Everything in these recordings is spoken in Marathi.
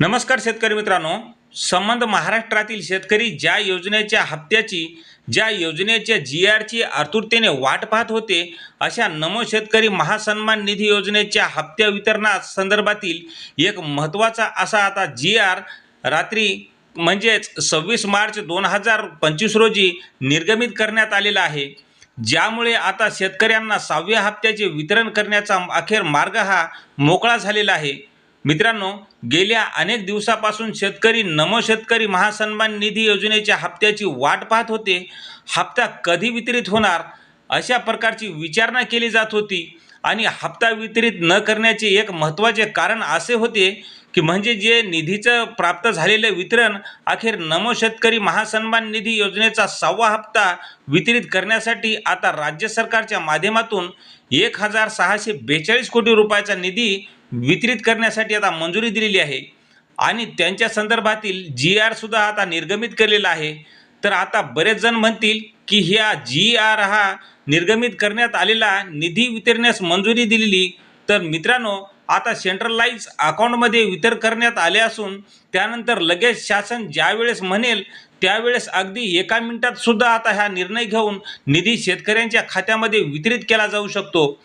नमस्कार शेतकरी मित्रांनो. संबंध महाराष्ट्रातील शेतकरी ज्या योजनेच्या हप्त्याची ज्या योजनेच्या जी आरची आतुरतेने वाट पाहत होते अशा नमो शेतकरी महासन्मान निधी योजनेच्या हप्त्या वितरणा संदर्भातील एक महत्त्वाचा असा आता जी आर रात्री म्हणजेच सव्वीस मार्च दोन हजार पंचवीस रोजी निर्गमित करण्यात आलेला आहे. ज्यामुळे आता शेतकऱ्यांना सहाव्या हप्त्याचे वितरण करण्याचा अखेर मार्ग हा मोकळा झालेला आहे. मित्रांनो गेल्या अनेक दिवसापासून शेतकरी नमो शेतकरी महासन्मान निधी योजनेच्या हप्त्याची वाट पाहत होते. हप्ता कधी वितरित होणार? अशा प्रकारची विचारणा केली जात होती. आणि हप्ता वितरित न करण्याचे एक महत्त्वाचे कारण असे होते की म्हणजे जे निधीचं प्राप्त झालेलं वितरण अखेर नमो शेतकरी महासन्मान निधी योजनेचा सहावा हप्ता वितरित करण्यासाठी आता राज्य सरकारच्या माध्यमातून एक हजार सहाशे बेचाळीस कोटी रुपयाचा निधी वितरित करण्यासाठी आता मंजुरी दिलेली आहे. आणि त्यांच्या संदर्भातील जी आरसुद्धा आता निर्गमित केलेला आहे. तर आता बरेच जण म्हणतील की ह्या जी आर हा निर्गमित करण्यात आलेला निधी वितरण्यास मंजुरी दिलेली. तर मित्रांनो आता सेंट्रलाइज अकाउंटमध्ये वितर करण्यात आले असून त्यानंतर लगेच शासन ज्यावेळेस म्हणेल त्यावेळेस अगदी एका मिनिटात सुद्धा आता हा निर्णय घेऊन निधी शेतकऱ्यांच्या खात्यामध्ये वितरित केला जाऊ शकतो.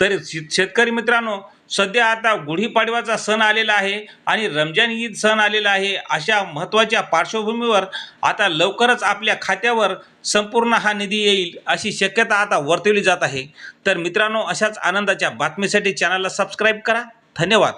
तर शे- शेतकरी मित्रांनो सध्या आता गुढीपाडव्याचा सण आलेला आहे आणि रमजान ईद सण आलेला आहे अशा महत्त्वाच्या पार्श्वभूमीवर आता लवकरच आपल्या खात्यावर संपूर्ण हा निधी येईल अशी शक्यता आता वर्तवली जात आहे. तर मित्रांनो अशाच आनंदाच्या बातमीसाठी चॅनलला सबस्क्राईब करा. धन्यवाद.